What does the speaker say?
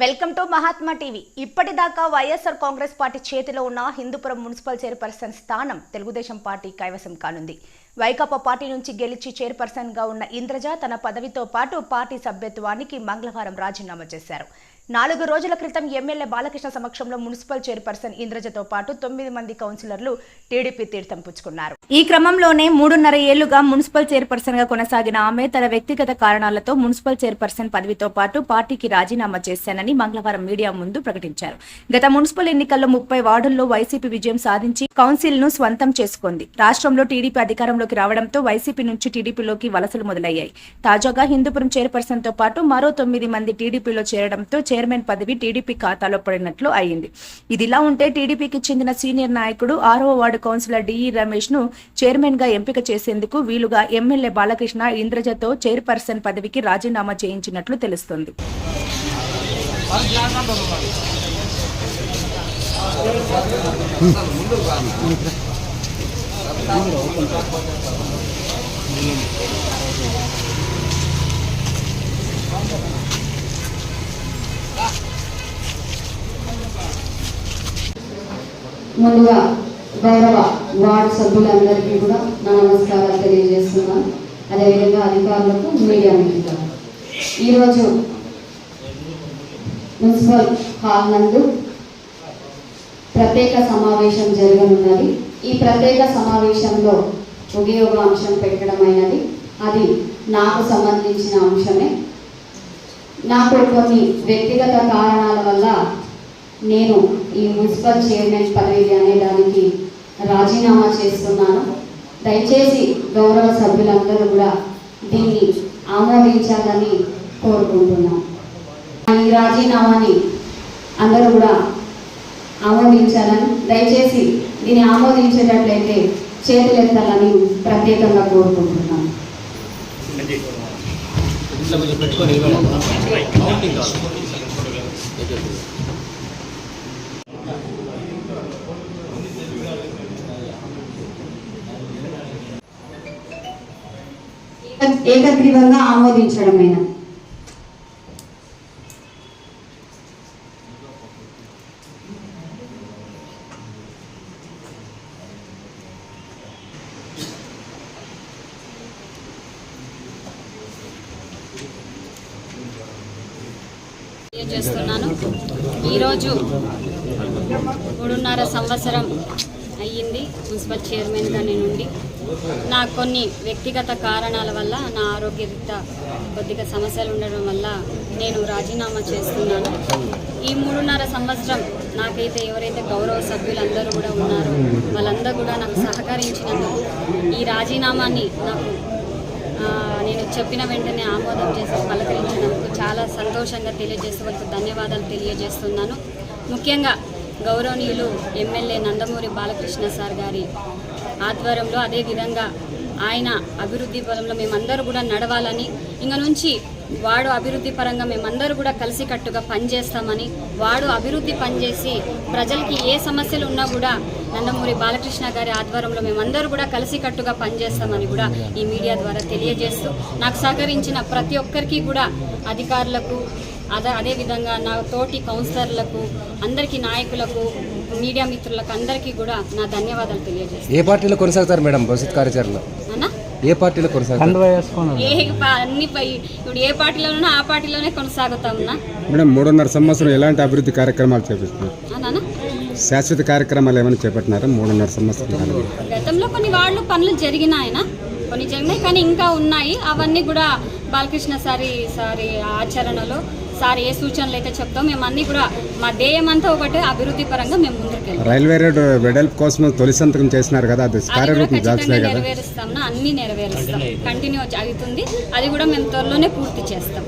Welcome to Mahatma TV. ఇప్పటిదాకా YSR Congress party చేతిలో ఉన్న హిందూపురం మున్సిపల్ చైర్పర్సన్ స్థానం తెలుగుదేశం పార్టీ కైవసం కానుంది. వైకాపా పార్టీ నుంచి గెలిచి చైర్పర్సన్గా ఉన్న ఇంద్రజ తన పదవితో పాటు పార్టీ సభ్యత్వానికి మంగళవారం రాజీనామా చేశారు. నాలుగు రోజుల క్రితం ఎమ్మెల్యే బాలకృష్ణ సమక్షంలో మున్సిపల్ చైర్పర్సన్ ఇంద్రజతో పాటు తొమ్మిది మంది కౌన్సిలర్లు టీడీపీ తీర్థం పుచ్చుకున్నారు. ఈ క్రమంలోనే మూడున్నర ఏళ్ళుగా మున్సిపల్ చైర్పర్సన్గా కొనసాగిన ఆమె తన వ్యక్తిగత కారణాలతో మున్సిపల్ చైర్పర్సన్ పదవితో పాటు పార్టీకి రాజీనామా చేశానని మంగళవారం మీడియా ముందు ప్రకటించారు. గత మున్సిపల్ ఎన్నికల్లో ముప్పై వార్డుల్లో వైసీపీ విజయం సాధించి కౌన్సిల్ను స్వంతం చేసుకుంది. రాష్ట్రంలో టీడీపీ అధికారంలోకి రావడంతో వైసీపీ నుంచి టీడీపీలోకి వలసలు మొదలయ్యాయి. తాజాగా హిందూపురం చైర్పర్సన్తో పాటు మరో తొమ్మిది మంది టీడీపీలో చేరడంతో చైర్మన్ పదవి టీడీపీ ఖాతాలో పడినట్లు అయింది ఇదిలా ఉంటే టీడీపీకి చెందిన సీనియర్ నాయకుడు ఆరో వార్డు కౌన్సిలర్ డిఈ రమేష్ను చైర్మన్గా ఎంపిక చేసేందుకు వీలుగా ఎమ్మెల్యే బాలకృష్ణ ఇంద్రజతో చైర్పర్సన్ పదవికి రాజీనామా చేయించినట్లు తెలుస్తోంది. ముందుగా గౌరవ వార్డు సభ్యులందరికీ కూడా నా నమస్కారాలు తెలియజేస్తున్నాను. అదేవిధంగా అధికారులకు మీడియా మిత్రులకు. ఈరోజు మున్సిపల్ హాల్ నందు ప్రత్యేక సమావేశం జరగనున్నది. ఈ ప్రత్యేక సమావేశంలో ఒకే ఒక అంశం పెట్టడమైనది. అది నాకు సంబంధించిన అంశమే. నాకు కొన్ని వ్యక్తిగత కారణాల వల్ల నేను ఈ మున్సిపల్ చైర్మన్ పదవి అనే దానికి రాజీనామా చేస్తున్నాను. దయచేసి గౌరవ సభ్యులందరూ కూడా దీన్ని ఆమోదించాలని కోరుకుంటున్నాను. ఈ రాజీనామాని అందరూ కూడా ఆమోదించాలని దయచేసి దీన్ని ఆమోదించేటట్లయితే చేతులెత్తాలని ప్రత్యేకంగా పెట్టుకొని ఏకగ్రీవంగా ఆమోదించడమైన? చేస్తున్నాను. ఈరోజు మూడున్నర సంవత్సరం అయ్యింది మున్సిపల్ చైర్మన్గా నేనుండి. నా కొన్ని వ్యక్తిగత కారణాల వల్ల నా ఆరోగ్యరీత్యా కొద్దిగా సమస్యలు ఉండడం వల్ల నేను రాజీనామా చేస్తున్నాను. ఈ మూడున్నర సంవత్సరం నాకైతే ఎవరైతే గౌరవ సభ్యులందరూ కూడా ఉన్నారో వాళ్ళందరూ కూడా నాకు సహకరించినందుకు ఈ రాజీనామాని నాకు నేను చెప్పిన వెంటనే ఆమోదం చేసి పలకరించినందుకు చాలా సంతోషంగా తెలియజేస్తూ వాళ్ళకు ధన్యవాదాలు తెలియజేస్తున్నాను. ముఖ్యంగా గౌరవనీయులు ఎమ్మెల్యే నందమూరి బాలకృష్ణ సార్ గారి ఆధ్వర్యంలో అదేవిధంగా ఆయన అభివృద్ధి పరంలో మేమందరూ కూడా నడవాలని ఇంక నుంచి వాడు అభివృద్ధి పరంగా మేమందరూ కూడా కలిసికట్టుగా పనిచేస్తామని వాడు అభివృద్ధి పనిచేసి ప్రజలకి ఏ సమస్యలు ఉన్నా కూడా నందమూరి బాలకృష్ణ గారి ఆధ్వర్యంలో మేమందరూ కూడా కలిసికట్టుగా పనిచేస్తామని కూడా ఈ మీడియా ద్వారా తెలియజేస్తూ నాకు సహకరించిన ప్రతి ఒక్కరికి కూడా అధికారులకు అదే అదేవిధంగా నా తోటి కౌన్సిలర్లకు అందరికీ నాయకులకు మీడియా మిత్రులకు అందరికీ కూడా నా ధన్యవాదాలు తెలియజేస్తాను. ఏ పార్టీలో కొనసాగుతారు మేడం భవిష్యత్ కార్యాచరణలో? అన్నా? ఏ పార్టీలో కొనసాగుతారు? ఏ పా- అన్ని పై- ఇప్పుడు ఏ పార్టీలో ఉన్నా ఆ పార్టీలోనే కొనసాగుతామన్నా మేడం మూడున్నర సంవత్సరం ఎలాంటి అభివృద్ధి కార్యక్రమాలు చేపడుతున్నారు అన్నా శాశ్వత కార్యక్రమాలు ఏమైనా చేపట్టినారా? మూడున్నర సంవత్సరం గతంలో కొన్ని వాళ్ళు పనులు జరిగినాయన కొన్ని జరిగినాయి కానీ ఇంకా ఉన్నాయి. అవన్నీ కూడా బాలకృష్ణ సారి సారి ఆచరణలో. సార్ ఏ సూచనలు అయితే చెప్తాం మేము అన్ని కూడా మా ధ్యేయం అంతా ఒకటే అభివృద్ధి పరంగా మేము రైల్వే రోడ్ వెడల్పు కోసం తొలి సంతకం చేసినారు కదా అది కార్యరూపం నెరవేరుస్తాం అన్ని నెరవేరుస్తాం. కంటిన్యూ అవుతుంది. అది కూడా మేము త్వరలోనే పూర్తి చేస్తాం.